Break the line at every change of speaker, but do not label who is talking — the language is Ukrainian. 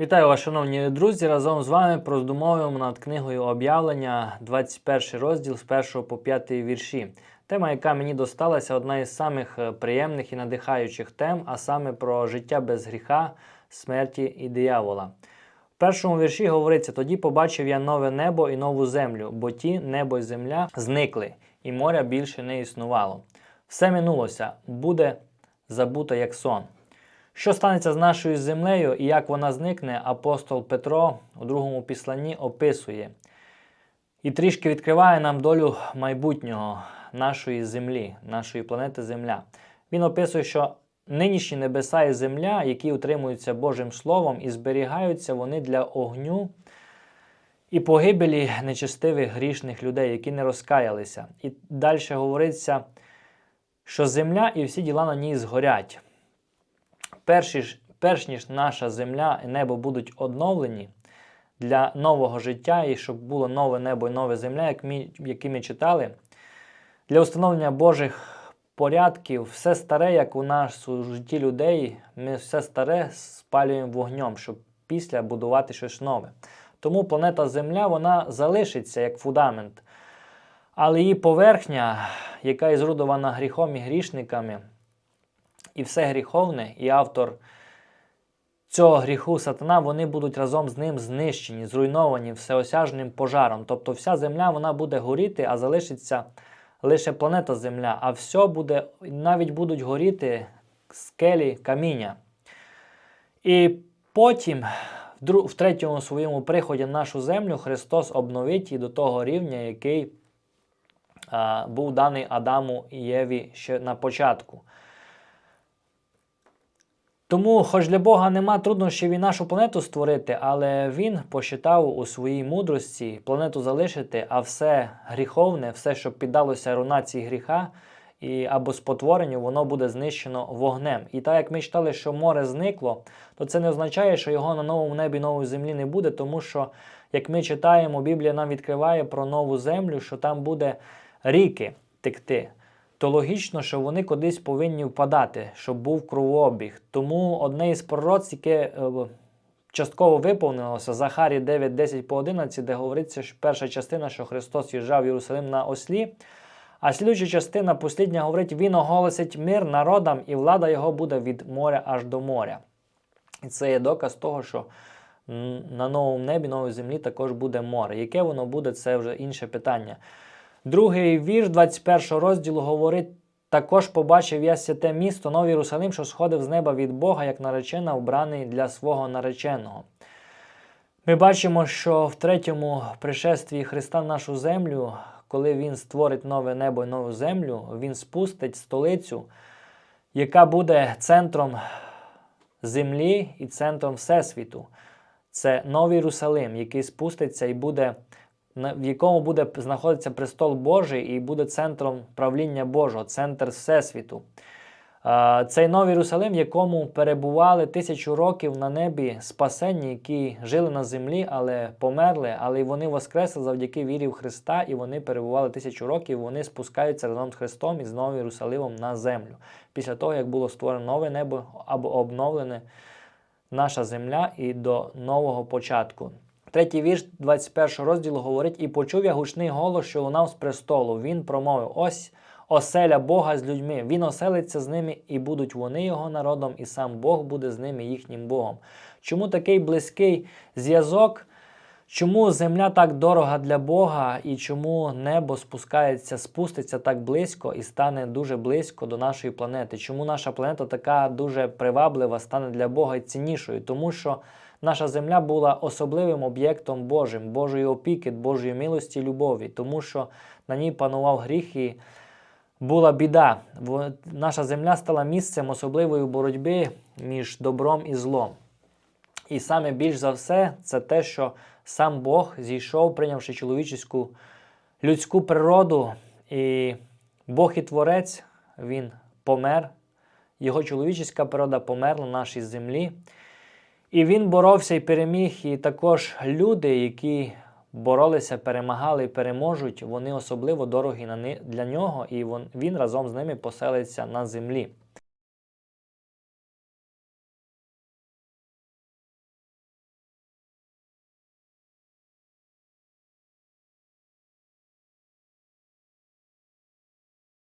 Вітаю вас, шановні друзі! Разом з вами роздумовуємо над книгою об'явлення, 21 розділ з 1 по 5 вірші. Тема, яка мені досталася, одна із самих е, приємних і надихаючих тем, а саме про життя без гріха, смерті і диявола. В першому вірші говориться: тоді побачив я нове небо і нову землю, бо ті небо і земля зникли, і моря більше не існувало. Все минулося, буде забуто як сон. Що станеться з нашою землею і як вона зникне, апостол Петро у другому післанні описує і трішки відкриває нам долю майбутнього нашої землі, нашої планети Земля. Він описує, що нинішні небеса і земля, які утримуються Божим Словом і зберігаються вони для огню і погибелі нечестивих грішних людей, які не розкаялися. І далі говориться, що земля і всі діла на ній згорять перші ж- перш ніж наша земля і небо будуть одновлені для нового життя, і щоб було нове небо і нове земля, як ми, які ми читали, для встановлення Божих порядків, все старе, як у нас у житті людей, ми все старе спалюємо вогнем, щоб після будувати щось нове. Тому планета Земля вона залишиться як фундамент. Але її поверхня, яка ізрудована гріхом і грішниками, і все гріховне, і автор цього гріху сатана, вони будуть разом з ним знищені, зруйновані всеосяжним пожаром. Тобто вся земля вона буде горіти, а залишиться лише планета Земля, а все буде, навіть будуть горіти скелі каміння. І потім, в третьому своєму приході на нашу землю, Христос обновить її до того рівня, який а, був даний Адаму і Єві ще на початку. Тому, хоч для Бога нема труднощів і нашу планету створити, але Він посчитав у своїй мудрості планету залишити, а все гріховне, все, що піддалося рунації гріха і або спотворенню, воно буде знищено вогнем. І так як ми читали, що море зникло, то це не означає, що його на новому небі, нової землі не буде, тому що, як ми читаємо, Біблія нам відкриває про нову землю, що там буде ріки текти то логічно, що вони кудись повинні впадати, щоб був кровообіг. Тому одне із пророцтв, яке частково виповнилося, Захарі 9, 10 по 11, де говориться, що перша частина, що Христос їжджав в Єрусалим на ослі, а слідуюча частина, послідня, говорить, Він оголосить мир народам, і влада його буде від моря аж до моря. І це є доказ того, що на новому небі, новій землі також буде море. Яке воно буде, це вже інше питання. Другий вірш 21 розділу говорить: також побачив я святе місто, новий Єрусалим, що сходив з неба від Бога, як наречена, вбраний для свого нареченого. Ми бачимо, що в третьому пришестві Христа нашу землю, коли Він створить нове небо і нову землю, Він спустить столицю, яка буде центром землі і центром Всесвіту. Це новий Єрусалим, який спуститься і буде в якому буде знаходитися престол Божий і буде центром правління Божого, центр Всесвіту. Цей новий Єрусалим, в якому перебували тисячу років на небі спасенні, які жили на землі, але померли, але вони воскресли завдяки вірі в Христа, і вони перебували тисячу років, вони спускаються разом з Христом і з Новим Єрусалимом на землю. Після того, як було створено нове небо або обновлене наша земля і до нового початку. Третій вірш 21 розділу говорить: І почув я гучний голос, що лунав з престолу. Він промовив: Ось оселя Бога з людьми. Він оселиться з ними, і будуть вони його народом, і сам Бог буде з ними їхнім Богом. Чому такий близький зв'язок? Чому земля так дорога для Бога, і чому небо спускається, спуститься так близько і стане дуже близько до нашої планети? Чому наша планета така дуже приваблива, стане для Бога ціннішою? Тому що наша земля була особливим об'єктом Божим, Божої опіки, Божої милості, любові, тому що на ній панував гріх і була біда. Наша земля стала місцем особливої боротьби між добром і злом. І саме більш за все, це те, що сам Бог зійшов, прийнявши чоловічеську людську природу, і Бог і Творець, Він помер, його чоловічеська природа померла на нашій землі. І він боровся і переміг. І також люди, які боролися, перемагали і переможуть, вони особливо дорогі для нього, і він разом з ними поселиться на землі.